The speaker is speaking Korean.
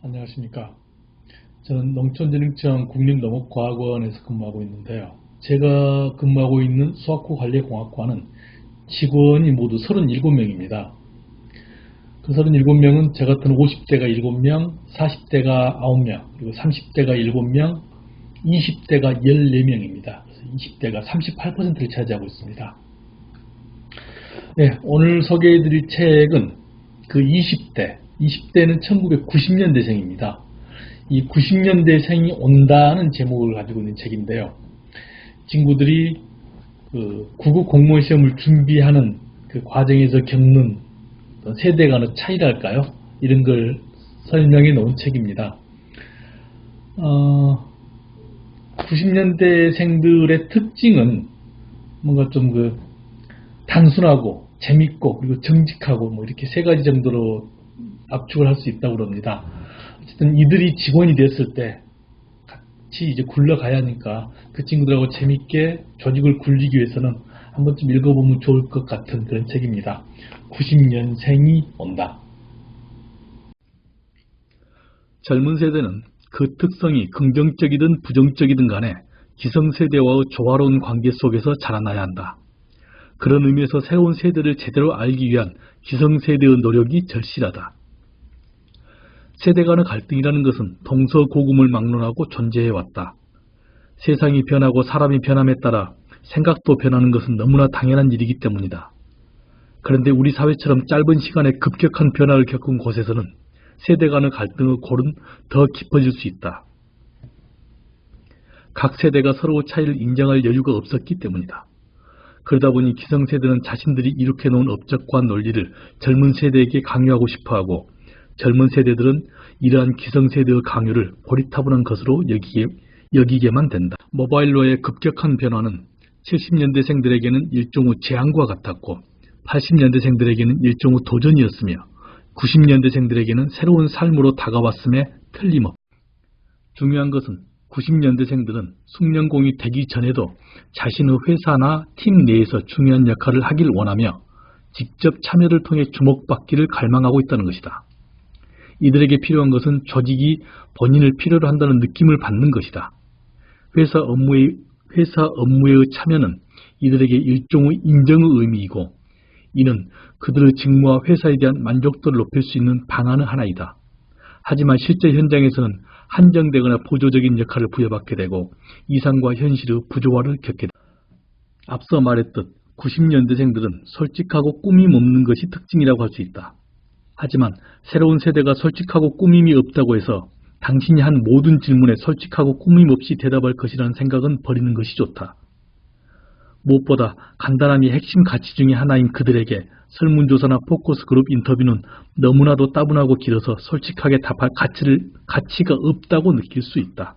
안녕하십니까. 저는 농촌진흥청 국립농업과학원에서 근무하고 있는데요. 제가 근무하고 있는 수학후 관리공학과는 직원이 모두 37명입니다. 그 37명은 저 같은 50대가 7명, 40대가 9명, 그리고 30대가 7명, 20대가 14명입니다. 20대가 38%를 차지하고 있습니다. 네, 오늘 소개해드릴 책은 그 20대, 20대는 1990년대생입니다. 이 90년대생이 온다는 제목을 가지고 있는 책인데요. 친구들이 그 구급 공무원 시험을 준비하는 그 과정에서 겪는 세대 간의 차이랄까요? 이런 걸 설명해 놓은 책입니다. 어, 90년대생들의 특징은 뭔가 좀 그 단순하고 재밌고 그리고 정직하고 뭐 이렇게 세 가지 정도로 압축을 할 수 있다고 그럽니다. 어쨌든 이들이 직원이 됐을 때 같이 이제 굴러가야 하니까 그 친구들하고 재밌게 조직을 굴리기 위해서는 한 번쯤 읽어보면 좋을 것 같은 그런 책입니다. 90년생이 온다. 젊은 세대는 그 특성이 긍정적이든 부정적이든 간에 기성세대와의 조화로운 관계 속에서 자라나야 한다. 그런 의미에서 새로운 세대를 제대로 알기 위한 기성세대의 노력이 절실하다. 세대 간의 갈등이라는 것은 동서고금을 막론하고 존재해왔다. 세상이 변하고 사람이 변함에 따라 생각도 변하는 것은 너무나 당연한 일이기 때문이다. 그런데 우리 사회처럼 짧은 시간에 급격한 변화를 겪은 곳에서는 세대 간의 갈등의 골은 더 깊어질 수 있다. 각 세대가 서로 차이를 인정할 여유가 없었기 때문이다. 그러다 보니 기성세대는 자신들이 이룩해 놓은 업적과 논리를 젊은 세대에게 강요하고 싶어하고 젊은 세대들은 이러한 기성세대의 강요를 고리타분한 것으로 여기게, 여기게만 된다. 모바일로의 급격한 변화는 70년대생들에게는 일종의 재앙과 같았고 80년대생들에게는 일종의 도전이었으며 90년대생들에게는 새로운 삶으로 다가왔음에 틀림없다. 중요한 것은 90년대생들은 숙련공이 되기 전에도 자신의 회사나 팀 내에서 중요한 역할을 하길 원하며 직접 참여를 통해 주목받기를 갈망하고 있다는 것이다. 이들에게 필요한 것은 조직이 본인을 필요로 한다는 느낌을 받는 것이다. 회사 업무의, 회사 업무의 참여는 이들에게 일종의 인정의 의미이고 이는 그들의 직무와 회사에 대한 만족도를 높일 수 있는 방안의 하나이다. 하지만 실제 현장에서는 한정되거나 보조적인 역할을 부여받게 되고 이상과 현실의 부조화를 겪게 된다. 앞서 말했듯 90년대생들은 솔직하고 꾸밈 없는 것이 특징이라고 할 수 있다. 하지만 새로운 세대가 솔직하고 꾸밈이 없다고 해서 당신이 한 모든 질문에 솔직하고 꾸밈 없이 대답할 것이라는 생각은 버리는 것이 좋다. 무엇보다 간단함이 핵심 가치 중의 하나인 그들에게 설문조사나 포커스 그룹 인터뷰는 너무나도 따분하고 길어서 솔직하게 답할 가치를, 가치가 없다고 느낄 수 있다.